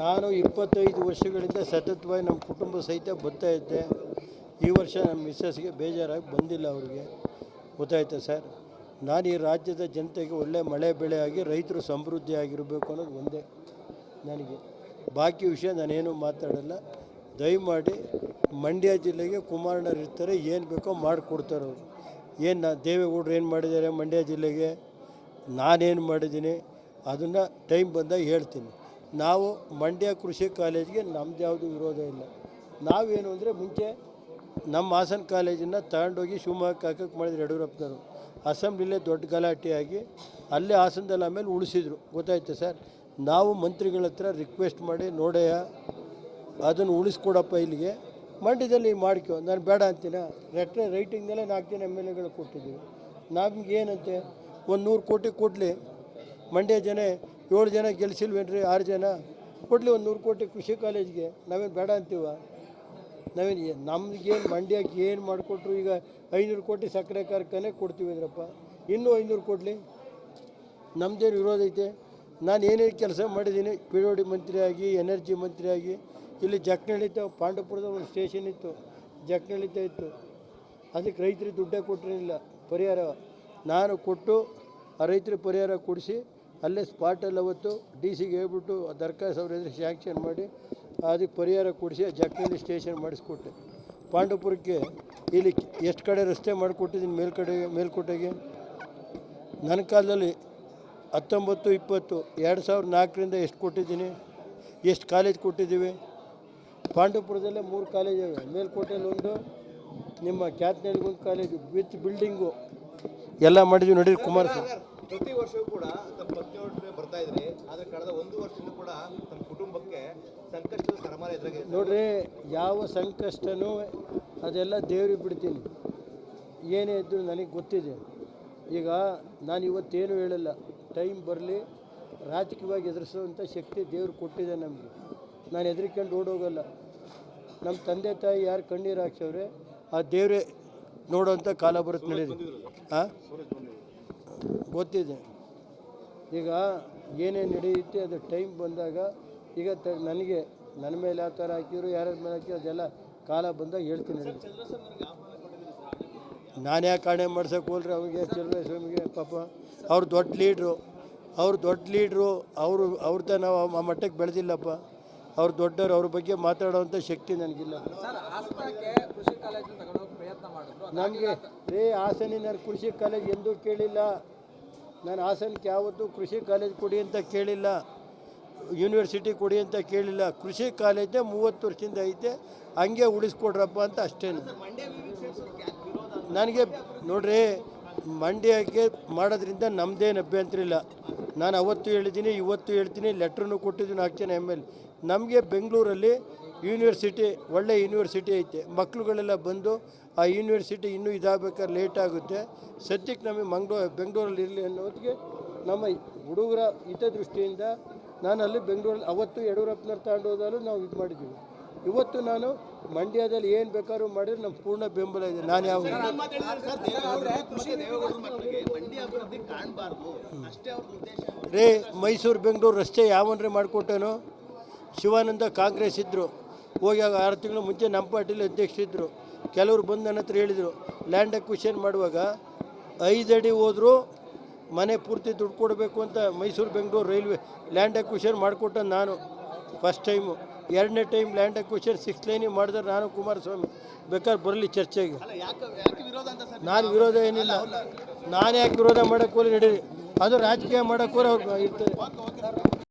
ನಾನು ಇಪ್ಪತ್ತೈದು ವರ್ಷಗಳಿಂದ ಸತತವಾಗಿ ನಮ್ಮ ಕುಟುಂಬ ಸಹಿತ ಬರ್ತಾ ಇದ್ದೆ. ಈ ವರ್ಷ ನಮ್ಮ ಮಿಸ್ಸಸ್ಗೆ ಬೇಜಾರಾಗಿ ಬಂದಿಲ್ಲ ಅವ್ರಿಗೆ. ಗೊತ್ತಾಯ್ತಾ ಸರ್? ನಾನು ಈ ರಾಜ್ಯದ ಜನತೆಗೆ ಒಳ್ಳೆ ಮಳೆ ಬೆಳೆ ಆಗಿ ರೈತರು ಸಮೃದ್ಧಿ ಆಗಿರಬೇಕು ಅನ್ನೋದು ಒಂದೇ ನನಗೆ. ಬಾಕಿ ವಿಷಯ ನಾನೇನು ಮಾತಾಡಲ್ಲ. ದಯಮಾಡಿ ಮಂಡ್ಯ ಜಿಲ್ಲೆಗೆ ಕುಮಾರಣ್ಣರು ಇರ್ತಾರೆ, ಏನು ಬೇಕೋ ಮಾಡಿಕೊಡ್ತಾರೆ ಅವರು. ಏನು ನಾ ದೇವೇಗೌಡರು ಏನು ಮಾಡಿದ್ದಾರೆ ಮಂಡ್ಯ ಜಿಲ್ಲೆಗೆ? ನಾನೇನು ಮಾಡಿದ್ದೀನಿ? ಅದನ್ನು ಟೈಮ್ ಬಂದಾಗ ಹೇಳ್ತೀನಿ. ನಾವು ಮಂಡ್ಯ ಕೃಷಿ ಕಾಲೇಜ್ಗೆ ನಮ್ದು ಯಾವುದು ವಿರೋಧ ಇಲ್ಲ. ನಾವೇನು ಅಂದರೆ ಮುಂಚೆ ನಮ್ಮ ಹಾಸನ ಕಾಲೇಜನ್ನು ತಗೊಂಡೋಗಿ ಶಿವಮೊಗ್ಗಕ್ಕೆ ಹಾಕಕ್ಕೆ ಮಾಡಿದ್ರು ಯಡಿಯೂರಪ್ಪನವರು. ಅಸೆಂಬ್ಲಿಲೇ ದೊಡ್ಡ ಗಲಾಟೆಯಾಗಿ ಅಲ್ಲೇ ಹಾಸನದಲ್ಲಿ ಆಮೇಲೆ ಉಳಿಸಿದ್ರು. ಗೊತ್ತಾಯ್ತು ಸರ್? ನಾವು ಮಂತ್ರಿಗಳ ಹತ್ರ ರಿಕ್ವೆಸ್ಟ್ ಮಾಡಿ ನೋಡೆಯ ಅದನ್ನು ಉಳಿಸ್ಕೊಡಪ್ಪ ಇಲ್ಲಿಗೆ. ಮಂಡ್ಯದಲ್ಲಿ ಮಾಡ್ಕೊ, ನಾನು ಬೇಡ ಅಂತೀನ? ಲೆಟ್ರ್ ರೈಟಿಂಗ್ನಲ್ಲೇ ನಾಲ್ಕು ಜನ ಎಂ ಎಲ್ ಎಗಳು ಕೊಟ್ಟಿದ್ದೀವಿ. ನಮ್ಗೆ ಏನಂತೆ? ಒಂದು ನೂರು ಕೋಟಿ ಕೊಡಲಿ. ಮಂಡ್ಯ ಜನ ಏಳು ಜನ ಗೆಲ್ಸಿಲ್ವೇನ್ರಿ? ಆರು ಜನ? ಕೊಡಲಿ ಒಂದು ನೂರು ಕೋಟಿ ಕೃಷಿ ಕಾಲೇಜ್ಗೆ. ನಾವೇನು ಬೇಡ ಅಂತೀವ? ನಾವೇನು ನಮ್ಗೇನು ಮಂಡ್ಯಕ್ಕೆ ಏನು ಮಾಡಿಕೊಟ್ರು ಈಗ ಐನೂರು ಕೋಟಿ ಸಕ್ಕರೆ ಕಾರ್ಖಾನೆ ಕೊಡ್ತೀವಿ ಇದ್ರಪ್ಪ ಇನ್ನೂ ಐನೂರು ಕೊಡಲಿ? ನಮ್ಮದೇನು ವಿರೋಧ ಐತೆ? ನಾನು ಏನೇನು ಕೆಲಸ ಮಾಡಿದ್ದೀನಿ ಪಿ ಡಿ ಮಂತ್ರಿಯಾಗಿ ಎನರ್ಜಿ ಮಂತ್ರಿಯಾಗಿ ಇಲ್ಲಿ ಜಕ್ನಳ್ಳಿತ ಪಾಂಡವಪುರದ ಒಂದು ಸ್ಟೇಷನ್ ಇತ್ತು. ಜಕ್ನಳ್ಳಿತ ಇತ್ತು. ಅದಕ್ಕೆ ರೈತರಿಗೆ ದುಡ್ಡೇ ಕೊಟ್ಟಿರಲಿಲ್ಲ ಪರಿಹಾರ. ನಾನು ಕೊಟ್ಟು ಆ ರೈತರಿಗೆ ಪರಿಹಾರ ಕೊಡಿಸಿ ಅಲ್ಲೇ ಸ್ಪಾಟಲ್ಲಿ ಅವತ್ತು ಡಿ ಸಿಗೆ ಹೇಳ್ಬಿಟ್ಟು ದರ್ಖಾಸ್ ಅವ್ರ ಎದುರು ಸ್ಯಾಂಕ್ಷನ್ ಮಾಡಿ, ಅದಕ್ಕೆ ಪರಿಹಾರ ಕೊಡಿಸಿ ಆ ಸ್ಟೇಷನ್ ಮಾಡಿಸ್ಕೊಟ್ಟೆ ಪಾಂಡವಪುರಕ್ಕೆ ಇಲ್ಲಿ ಎಷ್ಟು ಕಡೆ ರಸ್ತೆ ಮಾಡಿಕೊಟ್ಟಿದ್ದೀನಿ ಮೇಲ್ಕಡೆ, ಮೇಲ್ಕೋಟೆಗೆ? ನನ್ನ ಕಾಲದಲ್ಲಿ ಹತ್ತೊಂಬತ್ತು, ಇಪ್ಪತ್ತು, ಎರಡು ಸಾವಿರದ ನಾಲ್ಕರಿಂದ ಎಷ್ಟು ಕೊಟ್ಟಿದ್ದೀನಿ? ಎಷ್ಟು ಕಾಲೇಜ್ ಕೊಟ್ಟಿದ್ದೀವಿ? ಪಾಂಡವಪುರದಲ್ಲೇ ಮೂರು ಕಾಲೇಜ್ ಇವೆ. ಮೇಲ್ಕೋಟೆಯಲ್ಲಿ ಒಂದು, ನಿಮ್ಮ ಕ್ಯಾತ್ನಳ್ಳಿಗೊಂದು ಕಾಲೇಜು ವಿತ್ ಬಿಲ್ಡಿಂಗು ಎಲ್ಲ ಮಾಡಿದ್ವಿ ಕುಮಾರ್ ಕುಮಾರಸ್ವಾಮಿ. ಪ್ರತಿ ವರ್ಷವೂ ಕೂಡ ತಮ್ಮ ಪತ್ನಿಯೊಟ್ಟಿಗೆ ಬರ್ತಾ ಇದ್ರಿ. ಆದ್ರೆ ಕಳೆದ ಒಂದು ವರ್ಷದಿಂದ ಕೂಡ ತಮ್ಮ ಕುಟುಂಬಕ್ಕೆ ಸಂಕಷ್ಟದ ಸರಮಾರ ಎದುರಾಗಿದೆ. ನೋಡ್ರಿ ಯಾವ ಸಂಕಷ್ಟನೂ ಅದೆಲ್ಲ ದೇವ್ರಿಗೆ ಬಿಡ್ತೀನಿ. ಏನೇ ಇದ್ದರೂ ನನಗೆ ಗೊತ್ತಿದೆ. ಈಗ ನಾನು ಇವತ್ತೇನು ಹೇಳಲ್ಲ ಟೈಮ್ ಬರಲಿ ರಾಜಕೀಯವಾಗಿ ಎದುರಿಸುವಂಥ ಶಕ್ತಿ ದೇವ್ರು ಕೊಟ್ಟಿದೆ ನಮಗೆ. ನಾನು ಹೆದರ್ಕೊಂಡು ಓಡೋಗಲ್ಲ ನಮ್ಮ ತಂದೆ ತಾಯಿ ಯಾರು ಕಣ್ಣೀರು ಹಾಕ್ಸವ್ರೆ ಆ ದೇವರೇ ನೋಡೋವಂಥ ಕಾಲ ಬರುತ್ತೆ ಹಾಂ ಗೊತ್ತಿದೆ. ಈಗ ಏನೇನು ನಡೆಯುತ್ತೆ ಅದು ಟೈಮ್ ಬಂದಾಗ ಈಗ ತ ನನಗೆ ನನ್ನ ಮೇಲೆ ಯಾವ ಥರ ಹಾಕಿದ್ರು ಯಾರ್ಯಾರ ಮೇಲೆ ಹಾಕಿದ್ರು ಅದೆಲ್ಲ ಕಾಲ ಬಂದಾಗ ಹೇಳ್ತೀನಿ ನಾನು. ಯಾಕೆ ಕಾಣೆ ಮಾಡ್ಸೋಕೆ ಹೋಲ್ರಿ ಅವ್ರಿಗೆ ಚಂದ್ರಸ್ವಾಮಿಗೆ ಪಾಪ ಅವ್ರು ದೊಡ್ಡ ಲೀಡ್ರು. ಅವ್ರು ದೊಡ್ಡ ಲೀಡ್ರು, ಅವರು ಅವ್ರದ್ದೇ ನಾವು ಆ ಮಟ್ಟಕ್ಕೆ ಬೆಳೆದಿಲ್ಲಪ್ಪ. ಅವ್ರು ದೊಡ್ಡವ್ರು ಅವ್ರ ಬಗ್ಗೆ ಮಾತಾಡೋವಂಥ ಶಕ್ತಿ ನನಗಿಲ್ಲ. ನನಗೆ ರೇ ಹಾಸನಿನ ಕೃಷಿ ಕಾಲೇಜ್ ಎಂದೂ ಕೇಳಿಲ್ಲ. ನಾನು ಹಾಸನಕ್ಕೆ ಯಾವತ್ತೂ ಕೃಷಿ ಕಾಲೇಜ್ ಕೊಡಿ ಅಂತ ಕೇಳಿಲ್ಲ. ಯೂನಿವರ್ಸಿಟಿ ಕೊಡಿ ಅಂತ ಕೇಳಿಲ್ಲ. ಕೃಷಿ ಕಾಲೇಜೇ ಮೂವತ್ತು ವರ್ಷದಿಂದ ಐತೆ. ಹಂಗೆ ಉಳಿಸ್ಕೊಡ್ರಪ್ಪ ಅಂತ ಅಷ್ಟೇ ನನಗೆ ನೋಡ್ರಿ ಮಂಡ್ಯಕ್ಕೆ ಮಾಡೋದ್ರಿಂದ ನಮ್ಮದೇನು ಅಭ್ಯಂತರ ಇಲ್ಲ. ನಾನು ಅವತ್ತು ಹೇಳಿದ್ದೀನಿ, ಇವತ್ತು ಹೇಳ್ತೀನಿ, ಲೆಟ್ರನ್ನು ಕೊಟ್ಟಿದ್ದೀನಿ ನಾಲ್ಕು ಜನ ಎಂ ಎಲ್ ನಮಗೆ ಬೆಂಗಳೂರಲ್ಲಿ ಯೂನಿವರ್ಸಿಟಿ, ಒಳ್ಳೆ ಯೂನಿವರ್ಸಿಟಿ ಐತೆ. ಮಕ್ಕಳುಗಳೆಲ್ಲ ಬಂದು ಆ ಯೂನಿವರ್ಸಿಟಿ ಇನ್ನೂ ಇದಾಗಬೇಕಾದ್ರೆ ಲೇಟ್ ಆಗುತ್ತೆ. ಸದ್ಯಕ್ಕೆ ನಮಗೆ ಮಂಗ್ಳೂರು ಬೆಂಗಳೂರಲ್ಲಿ ಇರಲಿ ಅನ್ನೋದಕ್ಕೆ ನಮ್ಮ ಹುಡುಗರ ಹಿತದೃಷ್ಟಿಯಿಂದ ನಾನು ಅಲ್ಲಿ ಬೆಂಗಳೂರಲ್ಲಿ ಅವತ್ತು ಯಡಿಯೂರಪ್ಪನವ್ರು ತಗೊಂಡೋದಲ್ಲೂ ನಾವು ಇದು ಮಾಡಿದ್ದೀವಿ. ಇವತ್ತು ನಾನು ಮಂಡ್ಯದಲ್ಲಿ ಏನು ಬೇಕಾದ್ರೂ ಮಾಡಿದ್ರೆ ನಮ್ಮ ಪೂರ್ಣ ಬೆಂಬಲ ಇದೆ. ನಾನು ಯಾವ ರೇ ಮೈಸೂರು ಬೆಂಗಳೂರು ರಸ್ತೆ ಯಾವನ್ರೆ ಮಾಡಿಕೊಟ್ಟೇನೋ? ಶಿವಾನಂದ ಕಾಂಗ್ರೆಸ್ ಇದ್ದರು ಹೋಗಿ ಆರು ತಿಂಗಳು ಮುಂಚೆ ನಮ್ಮ ಪಾರ್ಟಿಲಿ ಅಧ್ಯಕ್ಷರಿದ್ದರು ಕೆಲವರು ಬಂದು ನನ್ನ ಹತ್ರ ಹೇಳಿದರು ಲ್ಯಾಂಡ್ ಅಕ್ವಿಷನ್ ಮಾಡುವಾಗ ಐದು ಅಡಿ ಹೋದರೂ ಮನೆ ಪೂರ್ತಿ ದುಡ್ಡು ಕೊಡಬೇಕು ಅಂತ Mysuru Bengaluru railway land acquisition ಮಾಡಿಕೊಟ್ಟ ನಾನು. ಫಸ್ಟ್ ಟೈಮು ಎರಡನೇ ಟೈಮ್ ಲ್ಯಾಂಡ್ ಅಕ್ವಿಷನ್ ಸಿಕ್ಸ್ ಲೈನಿಗೆ ಮಾಡಿದ್ರೆ ನಾನು ಕುಮಾರಸ್ವಾಮಿ. ಬೇಕಾದ್ರೆ ಬರಲಿ ಚರ್ಚೆಗೆ. ನಾನು ವಿರೋಧ ಏನಿಲ್ಲ. ನಾನು ಯಾಕೆ ವಿರೋಧ ಮಾಡೋಕ್ಕೂ ನಡೀರಿ. ಅದು ರಾಜಕೀಯ ಮಾಡೋಕ್ಕೂ ಅವ್ರು ಇರ್ತದೆ